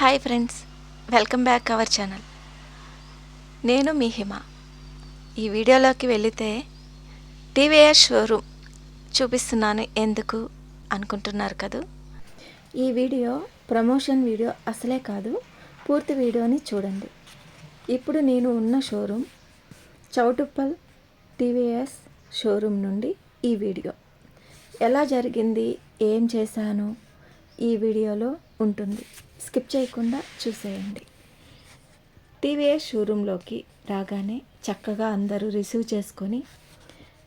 Hi friends welcome back our channel. నేను మీ హిమ. ఈ వీడియోలోకి వెళితే టీవీఎస్ షోరూమ్ చూపిస్తున్నాను ఎందుకు అనుకుంటున్నారు కదూ? ఈ వీడియో ప్రమోషన్ వీడియో అసలే కాదు పూర్తి వీడియోని చూడండి. ఇప్పుడు నేను ఉన్న షోరూమ్ చౌటుప్పల్ టీవీఎస్ షోరూమ్ నుండి ఈ వీడియో. ఎలా జరిగింది? ఏం చేశాను? ఈ వీడియోలో ఉంటుంది. స్కిప్ చేయకుండా చూసేయండి. టీవీఎస్ షోరూంలోకి రాగానే చక్కగా అందరూ రిసీవ్ చేసుకొని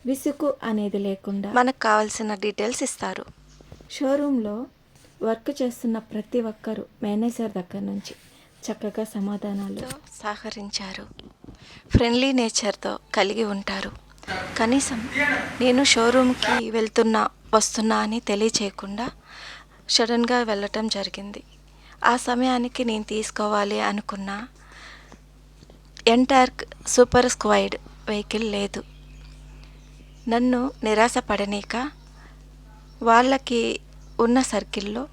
విసుగు అనేది లేకుండా మనకు కావాల్సిన డీటెయిల్స్ ఇస్తారు. షోరూంలో వర్క్ చేస్తున్న ప్రతి ఒక్కరూ మేనేజర్ దగ్గర నుంచి చక్కగా సమాధానాలు సహకరించారు. ఫ్రెండ్లీ నేచర్తో కలిగి ఉంటారు. కనీసం నేను షోరూమ్కి వెళ్తున్నా వస్తున్నా అని తెలియచేయకుండా సడన్గా వెళ్ళటం జరిగింది. ఆ సమయానికి నేను తీసుకోవాలి అనుకున్న ఎంటార్క్ సూపర్ స్క్వైడ్ వెహికల్ లేదు. నన్ను నిరాశపడనీక వాళ్ళకి ఉన్న సర్కిల్లో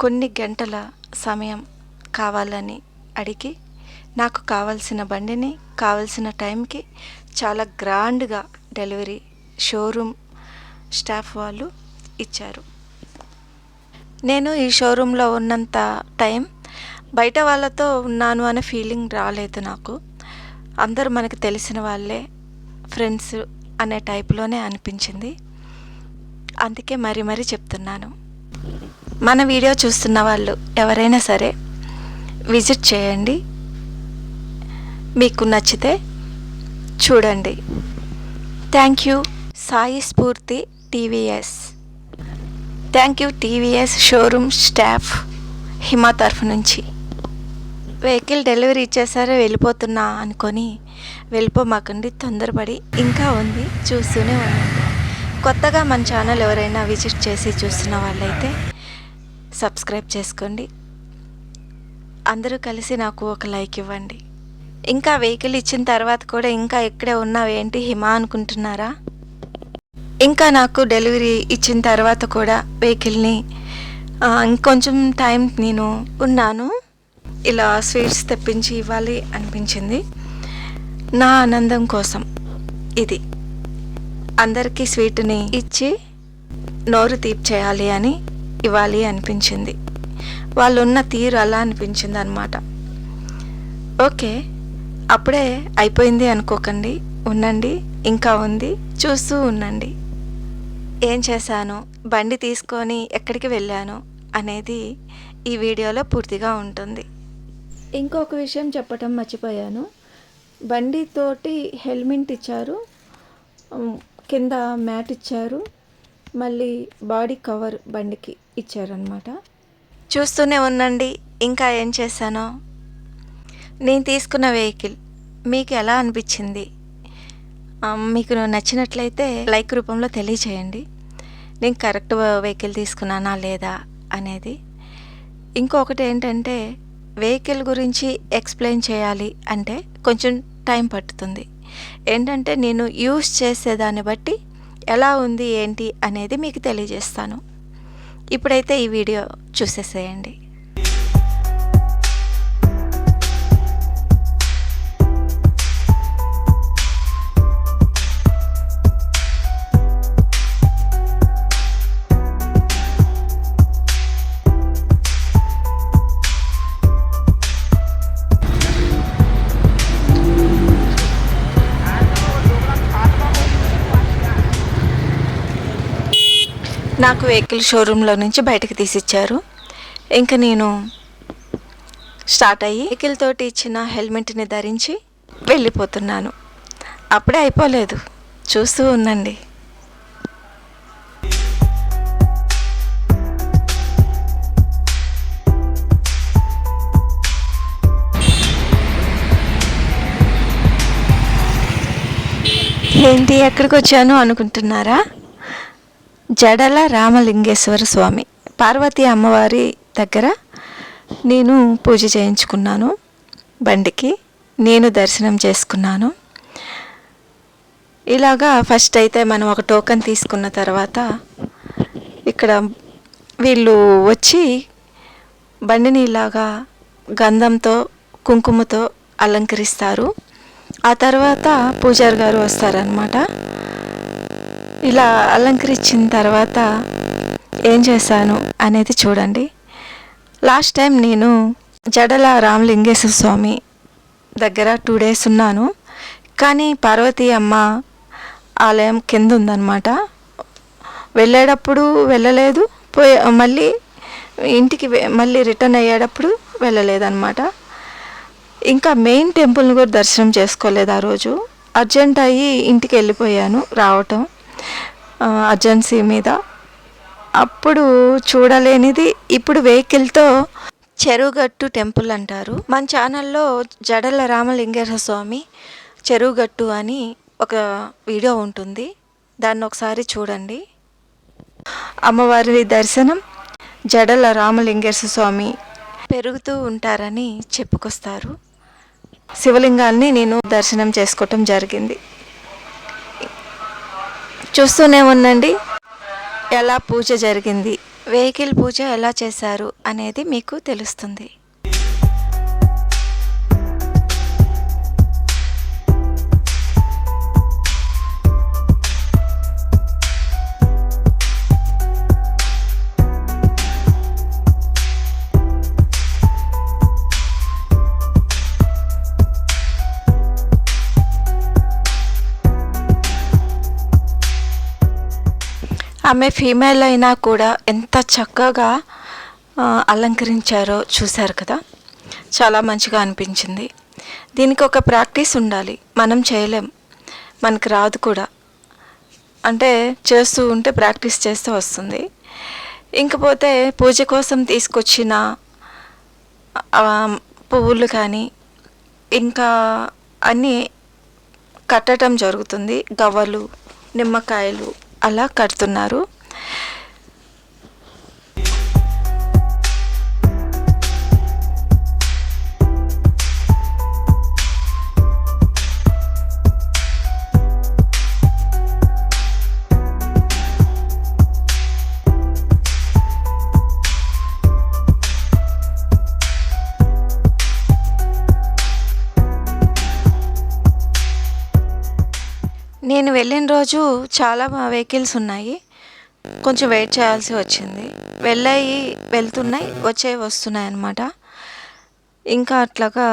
కొన్ని గంటల సమయం కావాలని అడిగి నాకు కావాల్సిన బండిని కావాల్సిన టైంకి చాలా గ్రాండ్గా డెలివరీ షోరూమ్ స్టాఫ్ వాళ్ళు ఇచ్చారు. నేను ఈ షోరూంలో ఉన్నంత టైం బయట వాళ్ళతో ఉన్నాను అనే ఫీలింగ్ రాలేదు నాకు. అందరూ మనకు తెలిసిన వాళ్ళే ఫ్రెండ్స్ అనే టైప్లోనే అనిపించింది. అందుకే మరీ మరీ చెప్తున్నాను. మన వీడియో చూస్తున్న వాళ్ళు ఎవరైనా సరే విజిట్ చేయండి. మీకు నచ్చితే చూడండి. Thank you. Sai Spoorthi TVS. Thank you TVS showroom staff Hima తరఫు నుంచి. వెహికల్ డెలివరీ ఇచ్చేసారే వెళ్ళిపోతున్నా అనుకొని వెళ్ళిపోమాకండి తొందరపడి. ఇంకా ఉంది చూస్తూనే ఉండండి కొత్తగా మన ఛానల్ ఎవరైనా విజిట్ చేసి చూస్తున్న వాళ్ళైతే సబ్స్క్రైబ్ చేసుకోండి. అందరూ కలిసి నాకు ఒక లైక్ ఇవ్వండి. ఇంకా వెహికల్ ఇచ్చిన తర్వాత కూడా ఇంకా ఇక్కడే ఉన్నావేంటి హిమ అనుకుంటున్నారా? ఇంకా నాకు డెలివరీ ఇచ్చిన తర్వాత కూడా వెహికల్ని ఇంకొంచెం టైం నేను ఉన్నాను. ఇలా స్వీట్స్ తెప్పించి ఇవ్వాలి అనిపించింది. నా ఆనందం కోసం ఇది. అందరికీ స్వీట్ని ఇచ్చి నోరు తీపి చేయాలి అని ఇవ్వాలి అనిపించింది. వాళ్ళు ఉన్న తీరు అలా అనిపించింది అనమాట ఓకే అప్పుడే అయిపోయింది అనుకోకండి ఉండండి ఇంకా ఉంది చూస్తూ ఉండండి. ఏం చేశాను? బండి తీసుకొని ఎక్కడికి వెళ్ళాను? అనేది ఈ వీడియోలో పూర్తిగా ఉంటుంది. ఇంకొక విషయం చెప్పటం మర్చిపోయాను. బండితోటి హెల్మెట్ ఇచ్చారు. కింద మ్యాట్ ఇచ్చారు. మళ్ళీ బాడీ కవర్ బండికి ఇచ్చారనమాట చూస్తూనే ఉండండి ఇంకా ఏం చేశానో. నేను తీసుకున్న వెహికల్ మీకు ఎలా అనిపించింది? Um, మీకు నచ్చినట్లయితే లైక్ రూపంలో తెలియచేయండి. నేను కరెక్ట్ వెహికల్ తీసుకున్నానా లేదా అనేది. ఇంకొకటి ఏంటంటే వెహికల్ గురించి ఎక్స్ప్లెయిన్ చేయాలి అంటే కొంచెం టైం పట్టుతుంది. ఏంటంటే నేను యూస్ చేసేదాన్ని బట్టి ఎలా ఉంది ఏంటి అనేది మీకు తెలియజేస్తాను. ఇప్పుడైతే ఈ వీడియో చూసేసేయండి. నాకు వెహికల్ షోరూంలో నుంచి బయటకు తీసిచ్చారు. ఇంకా నేను స్టార్ట్ అయ్యి వెహికల్ తోటి ఇచ్చిన హెల్మెట్ని ధరించి వెళ్ళిపోతున్నాను. అప్పుడే అయిపోలేదు. చూస్తూ ఉండండి. ఏంటి ఎక్కడికి వచ్చాను అనుకుంటున్నారా? జడల రామలింగేశ్వర స్వామి. పార్వతీ అమ్మవారి దగ్గర నేను పూజ చేయించుకున్నాను. బండికి నేను దర్శనం చేసుకున్నాను. ఇలాగా ఫస్ట్ అయితే మనం ఒక టోకెన్ తీసుకున్న తర్వాత ఇక్కడ వీళ్ళు వచ్చి బండిని ఇలాగా గంధంతో కుంకుమతో అలంకరిస్తారు. ఆ తర్వాత పూజారి గారు వస్తారనమాట ఇలా అలంకరించిన తర్వాత ఏం చేశాను అనేది చూడండి. లాస్ట్ టైం నేను జడల రామలింగేశ్వర స్వామి దగ్గర టూ డేస్ ఉన్నాను. కానీ పార్వతీ అమ్మ ఆలయం కింద ఉందన్నమాట. వెళ్ళేటప్పుడు వెళ్ళలేదు. పోయే మళ్ళీ ఇంటికి మళ్ళీ రిటర్న్ అయ్యేటప్పుడు వెళ్ళలేదన్నమాట. ఇంకా మెయిన్ టెంపుల్ని కూడా దర్శనం చేసుకోలేదు ఆ రోజు. అర్జెంట్ అయ్యి ఇంటికి వెళ్ళిపోయాను రావటం. అర్జెన్సీ మీద. అప్పుడు చూడలేనిది ఇప్పుడు వెహికల్తో చెరువుగట్టు టెంపుల్ అంటారు. మన ఛానల్లో జడల రామలింగేశ్వర స్వామి చెరువుగట్టు అని ఒక వీడియో ఉంటుంది. దాన్ని ఒకసారి చూడండి. అమ్మవారి దర్శనం జడల రామలింగేశ్వర స్వామి పెరుగుతూ ఉంటారని చెప్పుకొస్తారు. శివలింగాన్ని నేను దర్శనం చేసుకోవటం జరిగింది. చూస్తూనే ఉండండి. ఎలా పూజ జరిగింది? వెహికల్ పూజ ఎలా చేశారు అనేది మీకు తెలుస్తుంది. ఆమె ఫీమేల్ అయినా కూడా ఎంత చక్కగా అలంకరించారో చూశారు కదా. చాలా మంచిగా అనిపించింది. దీనికి ఒక ప్రాక్టీస్ ఉండాలి. మనం చేయలేం. మనకు రాదు కూడా. అంటే చేస్తూ ఉంటే ప్రాక్టీస్ చేస్తే వస్తుంది. ఇంకపోతే పూజ కోసం తీసుకొచ్చిన పువ్వులు కానీ ఇంకా అన్నీ కట్టడం జరుగుతుంది. గవ్వలు నిమ్మకాయలు అలా కడుతున్నారు. నేను వెళ్ళిన రోజు చాలా వెహికల్స్ ఉన్నాయి. కొంచెం వెయిట్ చేయాల్సి వచ్చింది. వెళ్ళాయి వెళ్తున్నాయి వచ్చే వస్తున్నాయి అన్నమాట. ఇంకా అట్లాగా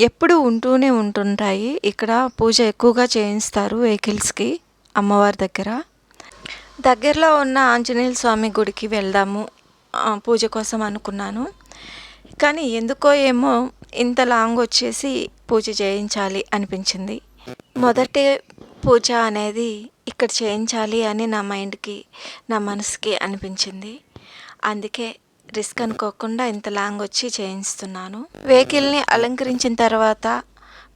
ఎప్పుడు ఉంటూనే ఉంటుంటాయి. ఇక్కడ పూజ ఎక్కువగా చేయిస్తారు వెహికల్స్కి అమ్మవారి దగ్గర. దగ్గరలో ఉన్న ఆంజనేయ స్వామి గుడికి వెళ్దాము పూజ కోసం అనుకున్నాను. కానీ ఎందుకో ఏమో ఇంత లాంగ్ వచ్చేసి పూజ చేయించాలి అనిపించింది. మొదటి పూజ అనేది ఇక్కడ చేయించాలి అని నా మైండ్కి నా మనసుకి అనిపించింది. అందుకే రిస్క్ అనుకోకుండా ఇంత లాంగ్ వచ్చి చేయిస్తున్నాను. వెహికల్ని అలంకరించిన తర్వాత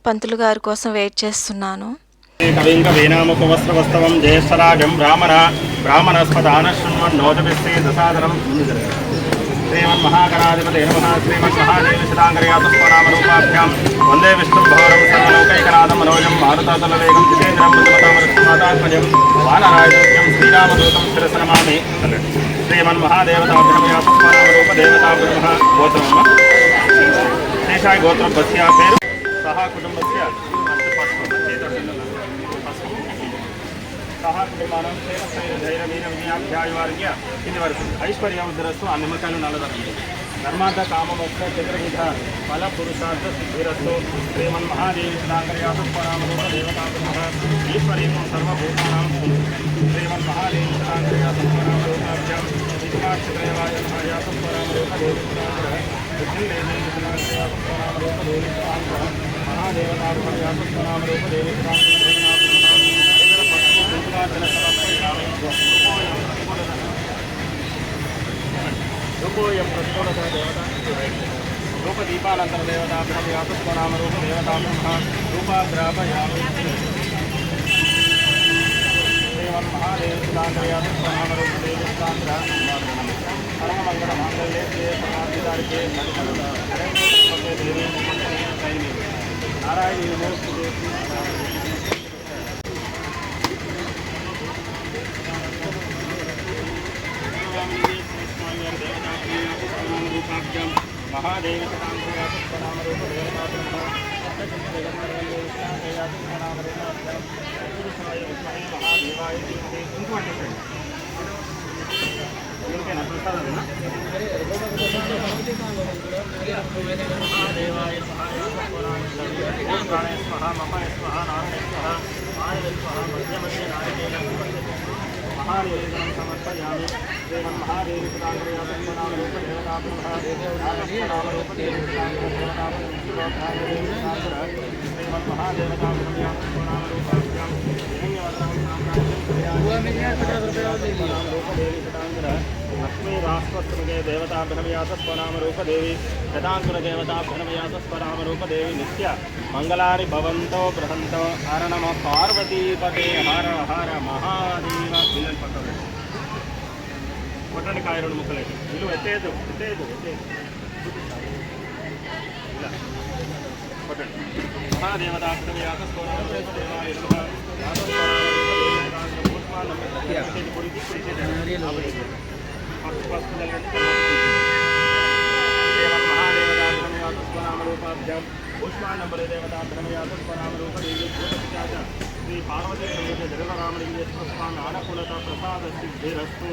పంతులు గారి కోసం వెయిట్ చేస్తున్నాను. కవిం బ్రాహ్మణ బ్రాహ్మణస్పదాన శృణ్వన్ దశాదనం శ్రీమన్మహాగణాధిపతి నమ. శ్రీమన్మహాదేవిశితాంగర్యాతస్వనామరూపాభ్యాం వందే విష్ణుం భవరం సర్వలోకైకనాథం మనోజం మారుతాతలవేగం జితేంద్రం బుద్ధమతామృష్మాతాత్మజం వానరాజోగ్యం శ్రీరామదూతం శిరసనమామి. శ్రీమన్మహాదేవతాభ్యమయాతస్వనామరూప దేవతాభ్రమ గోత్రమ శేషాయ గోత్రపస్య పేరు? సహా కుటుంబస్య. సహా కుటుంబానం ధైర్య వీర విజయాధ్యాయవార్య ఇది వరకు ఐశ్వర్యముద్రస్తు ఆ నిమ్మకాయలు నల్లదరండి ధర్మార్థ కామమోక్ష చతుర్విధ ఫల పురుషార్థ సిద్ధిరస్తు శ్రీమన్ మహాదేవి సదాంగర్యాసత్వరామరూప దేవతాపురః ఈశ్వరీం సర్వభూతానాం శ్రీమన్ మహాదేవి సదాంగర్యాసత్వరామరూపాభ్యాం విష్ణాక్షత్రయవాయాసత్వరామరూప దేవతాపురః విష్ణుదేవేంద్రయాసత్వరామరూప దేవతాపురః మహాదేవతాపురయాసత్వరామరూప రుపోయం ప్రస్ఫోటత దేవత రూపదీపాలంతర దేవత బ్రహ్మవ్యాపస్వనామ రూప దేవత బ్రహ్మ రూపాగ్రాపయామి దేవం మహాదేవస్థాంతర్యాపస్వనామ రూప దేవస్థాంతర పరమమంగళ మాంగళ్యే శ్రీ పరమాధికారికే నరేంద్ర నారాయణ యూనివర్సిటీ మహాదేవాయ సహాయ ప్రాణయ స్వహ మమ స్వహ నారాయణ స్వహ ఆయ స్వహ మధ్య మధ్య నాయకేన महादेवं समर्पयामि देवं महादेवी पुराणरूप देवता नामरूप देवता देवं महादेवता లక్ష్మీ రాష్ట్రస్మృగే దేవతాభ్రమయాసస్వనామరూపదేవి గతాంగురదేవతాభ్రమయాసస్వనామరూపదేవి నిత్య మంగళారి భవంతో బృహంతో హర నమ పార్వతీపదే హర హర మహాదేవ పిల్లలు కాయ రెండు ముక్కలేదు ఇల్లు ఎత్తేదు ఎత్తేదు ఎత్తేదు. ఇలా. కొట్టండి. మహాదేవతాభ్రమయాసస్వనామరూపదేవాయ श्री पार्वती धर्मरामलिंगेश्वर स्वामी अनुकूलता प्रसाद सिद्धिस्तु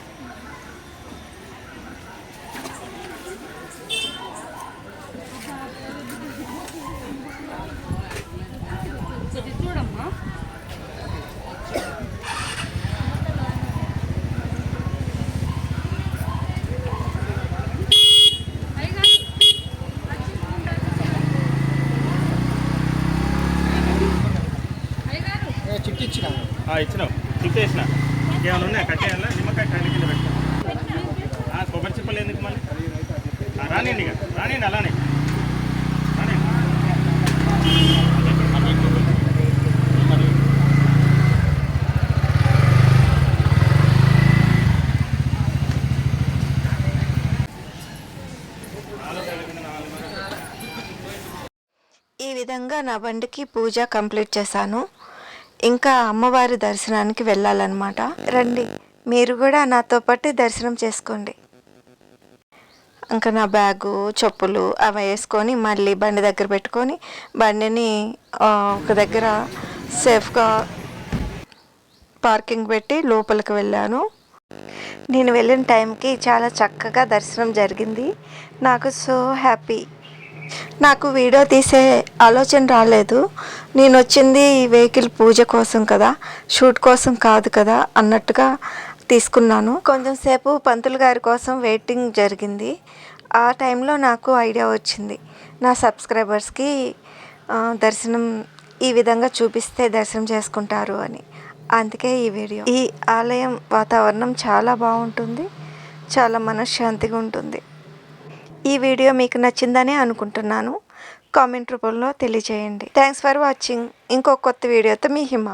ఇచ్చినావు. తిప్పేసిన ఇంకేమైనా ఉన్నాయా? కట్టేయాలా? నిమ్మకాయ కాయల కింద పెట్టా. కొబ్బరి చిప్పలు ఎందుకు మళ్ళీ? ఆ, రానియండి ఇక. రానియండి అలానే. ఈ విధంగా నా బండికి పూజ కంప్లీట్ చేశాను. ఇంకా అమ్మవారి దర్శనానికి వెళ్ళాలన్నమాట. రండి మీరు కూడా నాతో పాటు దర్శనం చేసుకోండి. ఇంకా నా బ్యాగు చెప్పులు అవి వేసుకొని మళ్ళీ బండి దగ్గర పెట్టుకొని బండిని ఒక దగ్గర సేఫ్గా పార్కింగ్ పెట్టి లోపలికి వెళ్ళాను. నేను వెళ్ళిన టైంకి చాలా చక్కగా దర్శనం జరిగింది. నాకు సో హ్యాపీ. నాకు వీడియో తీసే ఆలోచన రాలేదు. నేను వచ్చింది ఈ వెహికల్ పూజ కోసం కదా షూట్ కోసం కాదు కదా అన్నట్టుగా తీసుకున్నాను. కొంచెం సేపు పంతులు గారి కోసం వెయిటింగ్ జరిగింది. ఆ టైంలో నాకు ఐడియా వచ్చింది. నా సబ్స్క్రైబర్స్కి దర్శనం ఈ విధంగా చూపిస్తే దర్శనం చేసుకుంటారు అని. అందుకే ఈ వీడియో. ఈ ఆలయం వాతావరణం చాలా బాగుంటుంది. చాలా మనశ్శాంతిగా ఉంటుంది. ఈ వీడియో మీకు నచ్చిందని అనుకుంటున్నాను. కామెంట్ రూపంలో తెలియజేయండి. థ్యాంక్స్ ఫర్ వాచింగ్ ఇంకో కొత్త వీడియోతో మీ హిమ.